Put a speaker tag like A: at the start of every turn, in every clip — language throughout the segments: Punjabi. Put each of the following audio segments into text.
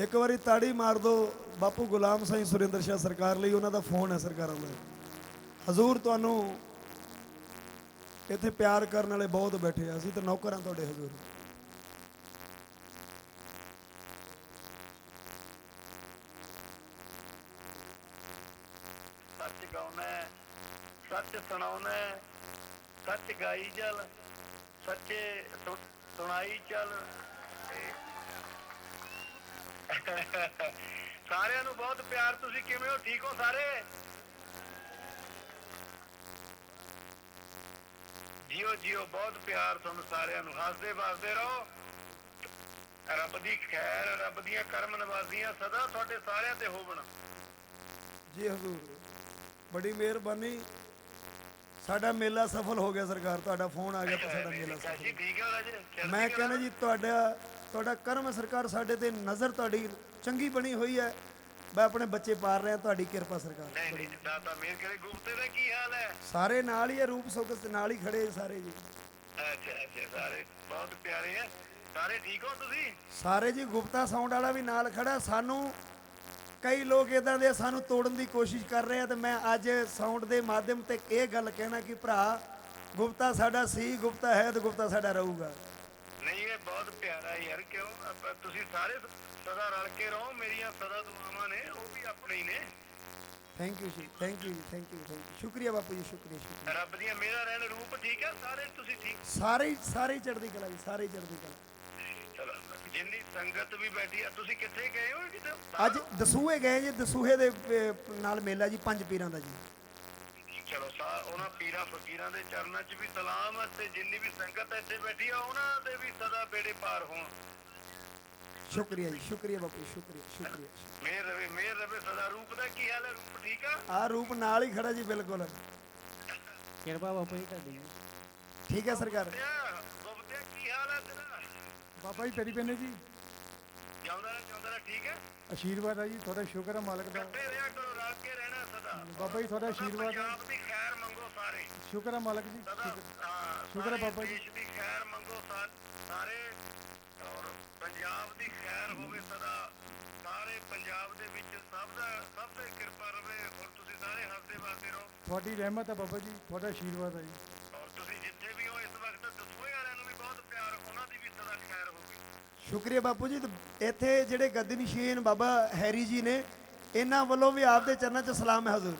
A: ਇੱਕ ਵਾਰੀ ਤਾੜੀ ਮਾਰ ਦਿਓ ਬਾਪੂ ਗੁਲਾਮ ਸਿੰਘ ਸੁਰਿੰਦਰ ਸ਼ਾਹ ਸਰਕਾਰ ਲਈ ਉਹਨਾਂ ਦਾ ਫੋਨ ਹੈ ਸਰਕਾਰਾਂ ਦਾ। ਹਜ਼ੂਰ ਤੁਹਾਨੂੰ ਇੱਥੇ ਪਿਆਰ ਕਰਨ ਵਾਲੇ ਬਹੁਤ ਬੈਠੇ ਆ। ਅਸੀਂ ਤਾਂ ਨੌਕਰਾਂ ਤੁਹਾਡੇ ਹਜ਼ੂਰ।
B: ਸੱਚ ਗਾਉਣਾ ਸੱਚ ਸੁਣਾਉਣਾ ਸੱਚ ਗਾਈ ਚੱਲ, ਸੱਚੇ ਸੁਣਾਈ ਚੱਲ। ਸਾਰਿਆਂ ਨੂੰ ਬਹੁਤ ਪਿਆਰ, ਤੁਸੀਂ ਕਿਵੇਂ ਹੋ? ਠੀਕ ਹੋ ਸਾਰੇ? ਜੀਓ ਜੀਓ, ਬਹੁਤ ਪਿਆਰ ਤੁਹਾਨੂੰ ਸਾਰਿਆਂ ਨੂੰ। ਹੱਸਦੇ, ਵਸਦੇ ਰਹੋ। ਰੱਬ ਦੀ ਖੈਰ, ਰੱਬ ਦੀਆਂ ਕਰਮ ਨਵਾਜ਼ੀਆਂ ਸਦਾ ਤੁਹਾਡੇ ਸਾਰਿਆਂ ਤੇ ਹੋਵਣ।
A: ਜੀ ਹਜ਼ੂਰ। ਬੜੀ ਮਿਹਰਬਾਨੀ। ਸਾਡਾ ਮੇਲਾ ਸਫਲ ਹੋ ਗਿਆ ਸਰਕਾਰ ਤੁਹਾਡਾ ਫੋਨ ਆ ਗਿਆ ਤਾਂ ਸਾਡਾ ਮੇਲਾ ਸਫਲ
B: ਕਾਸ਼ੀ ਠੀਕ ਹੈ ਰਾਜੇ
A: ਮੈਂ ਕਹਿੰਦਾ ਜੀ ਤੁਹਾਡਾ ਤੁਹਾਡਾ ਕਰਮ ਸਰਕਾਰ ਸਾਡੇ ਤੇ ਨਜ਼ਰ ਤੁਹਾਡੀ ਚੰਗੀ ਬਣੀ ਹੋਈ ਹੈ। ਮੈਂ ਆਪਣੇ ਬੱਚੇ ਪਾਲ ਰਿਹਾ ਤੁਹਾਡੀ ਕਿਰਪਾ ਸਰਕਾਰ
B: ਨਹੀਂ ਨਹੀਂ ਦਾਤਾ ਮੇਰ ਕਰੇ ਗੁਪਤੇ ਦਾ ਕੀ ਹਾਲ ਹੈ।
A: ਸਾਰੇ ਨਾਲ ਹੀ ਹੈ ਰੂਪ ਸੁਖ ਨਾਲ ਹੀ ਖੜੇ ਸਾਰੇ ਜੀ।
B: ਅੱਛਾ ਅੱਛਾ ਸਾਰੇ ਬਹੁਤ ਪਿਆਰੇ ਆ ਸਾਰੇ ਠੀਕ ਹੋ ਤੁਸੀਂ?
A: ਸਾਰੇ ਜੀ ਗੁਪਤਾ ਸਾਊਂਡ ਵਾਲਾ ਵੀ ਨਾਲ ਖੜਾ ਸਾਨੂੰ ਕਈ ਲੋਕ ਇਦਾਂ ਦੇ ਸਾਨੂੰ ਤੋੜਨ ਦੀ ਕੋਸ਼ਿਸ਼ ਕਰ ਰਹੇ ਆ ਤੇ ਮੈਂ ਅੱਜ ਸਾਊਂਡ ਦੇ ਮਾਧਿਅਮ ਤੇ ਇਹ ਗੱਲ ਕਹਿਣਾ ਕਿ ਭਰਾ ਗੁਪਤਾ ਸਾਡਾ ਸੀ ਗੁਪਤਾ ਹੈ ਤੇ ਗੁਪਤਾ ਸਾਡਾ ਰਹੂਗਾ।
B: ਨਹੀਂ ਇਹ ਬਹੁਤ ਪਿਆਰਾ ਯਾਰ ਕਿਉਂ? ਆਪਾਂ- ਤੁਸੀਂ ਸਾਰੇ ਸਦਾ ਰਲ ਕੇ ਰਹੋ ਮੇਰੀਆਂ ਸਦਾ ਦੁਆਵਾਂ ਨੇ ਉਹ ਵੀ ਆਪਣੇ ਹੀ ਨੇ।
A: Thank you ji thank you thank you thank you ਸ਼ੁਕਰੀਆ ਬਾਪੂ ਜੀ ਸ਼ੁਕਰੀਆ ਸ਼ੁਕਰੀਆ।
B: ਰੱਬ ਦੀਆਂ ਮੇਰਾ ਰਹਿਣ ਰੂਪ ਠੀਕ ਹੈ ਸਾਰੇ ਤੁਸੀਂ ਠੀਕ?
A: ਸਾਰੇ ਸਾਰੇ ਚੜ੍ਹਦੀ ਕਲਾ ਜੀ ਸਾਰੇ ਚੜ੍ਹਦੀ ਕਲਾ।
B: ਜਿੰਨੀ ਸੰਗਤ ਵੀ ਬੈਠੀ ਆ ਤੁਸੀਂ ਕਿੱਥੇ ਗਏ ਹੋ ਕਿਤੇ
A: ਅੱਜ ਦਸੂਹੇ ਗਏ ਜੀ ਦਸੂਹੇ ਦੇ ਅਹ, ਨਾਲ ਮੇਲਾ ਜੀ ਪੰਜ ਪੀਰਾਂ ਦਾ ਜੀ।
B: ਚਲੋ ਸਾ ਉਹਨਾਂ ਪੀਰਾਂ ਫਕੀਰਾਂ ਦੇ ਚਰਨਾਂ 'ਚ ਵੀ ਸਲਾਮ ਤੇ ਜਿੰਨੀ ਵੀ ਸੰਗਤ ਇੱਥੇ ਬੈਠੀ ਆ ਉਹਨਾਂ ਦੇ ਵੀ ਸਦਾ ਬੇੜੇ ਪਾਰ ਹੋਣ।
A: ਸ਼ੁਕਰੀਆ ਜੀ ਸ਼ੁਕਰੀਆ ਬਾਪੂ ਸ਼ੁਕਰੀਆ ਸ਼ੁਕਰੀਆ।
B: ਮੇਰ ਰਵੇ ਮੇਰ ਰਵੇ ਸਦਾ ਰੂਪ ਦਾ ਕੀ ਹਾਲ ਹੈ? ਰੂਪ ਠੀਕ ਆ?
A: ਆ ਰੂਪ ਨਾਲ ਹੀ ਖੜਾ ਜੀ ਬਿਲਕੁਲ।
C: ਕਿਰਪਾ ਬਾਪੂ ਜੀ ਤੁਹਾਡੀ।
A: ਠੀਕ ਹੈ ਸਰਕਾਰ।
B: ਗੁਪਤੇ ਕੀ ਹਾਲ ਹੈ ਤੇਰਾ?
D: ਬਾਬਾ ਜੀ ਤੇਰੀ ਪੈਨੇ ਜੀ।
B: ਜਿਉਂਦਾ ਰਹਿ ਜਿਉਂਦਾ ਰਹਿ ਠੀਕ ਹੈ?
D: ਆਸ਼ੀਰਵਾਦ ਹੈ ਜੀ ਤੁਹਾਡਾ ਸ਼ੁਕਰ ਹੈ ਮਾਲਕ ਦਾ।
B: ਇਕੱਠੇ ਰਿਹਾ ਕਰੋ ਰਲ ਕੇ ਰਹਿਣਾ ਸਦਾ।
D: ਬਾਬਾ ਜੀ ਤੁਹਾਡਾ ਆਸ਼ੀਰਵਾਦ ਹੈ
B: ਪੰਜਾਬ ਦੀ ਖੈਰ ਮੰਗੋ ਸਾਰੇ।
D: ਸ਼ੁਕਰ ਹੈ ਮਾਲਕ ਜੀ। ਸ਼ੁਕਰ-
B: ਹਾਂ,
D: ਬਾਬਾ ਜੀ।
B: ਦੇਸ਼ ਦੀ ਖੈਰ ਮੰਗੋ ਸਾਰੇ। ਔਰ ਪੰਜਾਬ ਦੀ ਖੈਰ ਹੋਵੇ ਸਦਾ। ਸਾਰੇ ਪੰਜਾਬ ਦੇ ਵਿੱਚ ਸਭ ਦਾ ਸਭ ਤੇ ਕਿਰਪਾ ਰਵੇ ਔਰ ਤੁਸੀਂ ਸਾਰੇ ਹੱਸਦੇ ਵਸਦੇ ਰਹੋ।
D: ਤੁਹਾਡੀ ਰਹਿਮਤ ਹੈ ਬਾਬਾ ਜੀ। ਤੁਹਾਡਾ ਆਸ਼ੀਰਵਾਦ ਹੈ ਜੀ
B: ਔਰ ਤੁਸੀਂ ਜਿੱਥੇ ਵੀ ਹੋ ਇਸ ਵਕਤ ਦਸੂਏ ਵਾਲਿਆਂ ਨੂੰ ਵੀ ਬਹੁਤ ਪਿਆਰ ਉਹਨਾਂ ਦੀ ਵੀ ਸਦਾ ਖੈਰ ਹੋਵੇ
A: ਸ਼ੁਕਰੀਆ ਬਾਪੂ ਜੀ। ਤੇ ਇੱਥੇ ਜਿਹੜੇ ਗੱਦੀ ਨਸ਼ੀਨ ਬਾਬਾ ਹੈਰੀ ਜੀ ਨੇ ਇਹਨਾਂ ਵੱਲੋਂ ਵੀ ਆਪਦੇ ਚਰਨਾਂ 'ਚ ਸਲਾਮ ਹੈ ਹਜ਼ੂਰ।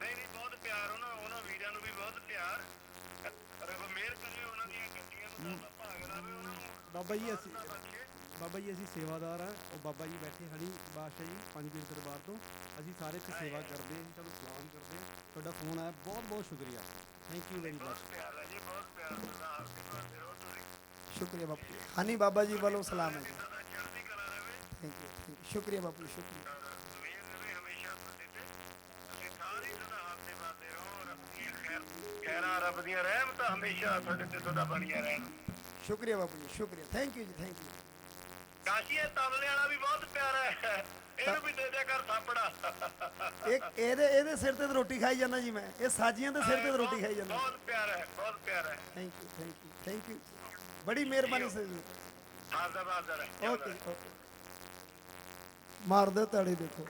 B: ਨਹੀਂ ਨਹੀਂ ਬਹੁਤ ਪਿਆਰ ਉਹਨਾਂ ਉਹਨਾਂ ਵੀਰਾਂ ਨੂੰ ਵੀ ਬਹੁਤ ਪਿਆਰ। ਰੱਬ ਮਿਹਰ ਕਰੇ ਉਹਨਾਂ ਦੀਆਂ ਗੱਡੀਆਂ ਨੂੰ ਤਾਂ ਭਾਗ ਲਾਵੇ ਉਹਨਾਂ ਨੂੰ।
C: ਬਾਬਾ ਜੀ ਅਸੀਂ ਬਾਬਾ ਜੀ ਅਸੀਂ ਸੇਵਾਦਾਰ ਆ ਉਹ ਬਾਬਾ ਜੀ ਬੈਠੇ ਹਣੀ ਬਾਦਸ਼ਾਹ ਜੀ ਪੰਜ ਪੀਰ ਦਰਬਾਰ ਤੋਂ। ਅਸੀਂ ਸਾਰੇ ਇੱਥੇ ਸੇਵਾ ਕਰਦੇ ਹਾਂ ਤੁਹਾਨੂੰ ਸਲਾਮ ਕਰਦੇ ਹਾਂ। ਤੁਹਾਡਾ ਫੋਨ ਆਇਆ। ਬਹੁਤ ਬਹੁਤ ਸ਼ੁਕਰੀਆ ਥੈਂਕ ਯੂ ਵੈਰੀ ਮਚ
B: ਬਹੁਤ ਪਿਆਰ ਹੈ ਜੀ ਬਹੁਤ ਪਿਆਰ ਰਹੋ ਤੁਸੀਂ
A: ਸ਼ੁਕਰੀਆ ਬਾਪੂ ਹਨੀ ਬਾਬਾ ਜੀ ਵੱਲੋਂ ਸਲਾਮ ਹੈ ਥੈਂਕ ਯੂ ਸ਼ੁਕਰੀਆ ਬਾਪੂ ਸ਼ੁਕਰੀਆ
B: ਰੱਬ ਦੀਆਂ ਰਹਿਮਤਾਂ ਹਮੇਸ਼ਾ ਤੁਹਾਡੇ ਤੇ ਬਣੀਆਂ ਰਹਿਣ
A: ਸ਼ੁਕਰੀਆ ਬਾਪੂ ਜੀ ਸ਼ੁਕਰੀਆ thank you ji thank you
B: Kashi ਇਹ ਤਬਲੇ ਵਾਲਾ ਵੀ ਬਹੁਤ ਪਿਆਰਾ ਹੈ ਇਹਨੂੰ ਵੀ ਦੇ ਦਿਆ ਕਰ ਥਾਪੜਾ।
A: ਇੱਕ ਇਹਦੇ ਇਹਦੇ ਸਿਰ ਤੇ ਰੋਟੀ ਖਾਈ ਜਾਂਦਾ ਜੀ ਮੈਂ। ਇਹ ਸਾਜੀਆਂ ਦੇ ਸਿਰ ਤਾਂ ਰੋਟੀ ਖਾਈ ਜਾਂਦਾ।
B: ਬਹੁਤ ਪਿਆਰਾ ਹੈ ਬਹੁਤ ਪਿਆਰਾ ਹੈ।
A: Thank you thank you thank you ਬੜੀ ਮਿਹਰਬਾਨੀ ਸਰ ਜੀ।
B: ਹਾਜ਼ਰ ਹਾਜ਼ਰ ਹੈ
A: ਓਕੇ ਓਕੇ। ਮਾਰ ਦਿਓ ਤਾੜੀ ਦੇਖੋ।